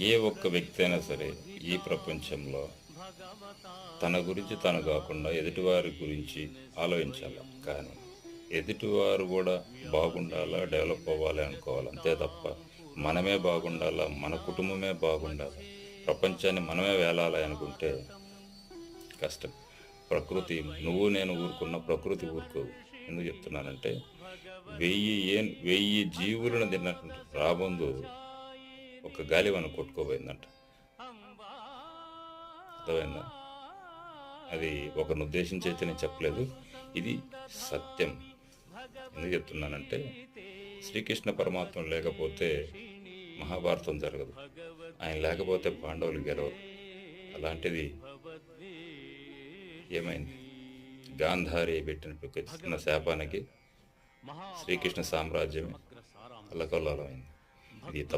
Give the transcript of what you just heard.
ఏ ఒక్క వ్యక్తి అయినా సరే ఈ ప్రపంచంలో తన గురించి తను కాకుండా ఎదుటివారి గురించి ఆలోచించాలి. కానీ ఎదుటివారు కూడా బాగుండాలా డెవలప్ అవ్వాలి అనుకోవాలి. అంతే తప్ప మనమే బాగుండాలా మన కుటుంబమే బాగుండాలి ప్రపంచాన్ని మనమే వేలాలి అనుకుంటే కష్టం. ప్రకృతి నువ్వు నేను ఊరుకున్న ప్రకృతి ఊరుకోదు ఎందుకు చెప్తున్నానంటే వెయ్యి ఏ వెయ్యి జీవులను తిన్నటువంటి రాబందు ఒక గాలివన కొట్టుకోబోయిందంట అర్థమైందా? అది ఒకరిని ఉద్దేశించి అయితే నేను చెప్పలేదు. ఇది సత్యం. ఎందుకు చెప్తున్నానంటే శ్రీకృష్ణ పరమాత్మ లేకపోతే మహాభారతం జరగదు. ఆయన లేకపోతే పాండవులు గెలవరు. అలాంటిది ఏమైంది? గాంధారి పెట్టిన చిన్న శాపానికి శ్రీకృష్ణ సామ్రాజ్యం అల్లకల్లోలమైంది. ఇది తప్పు.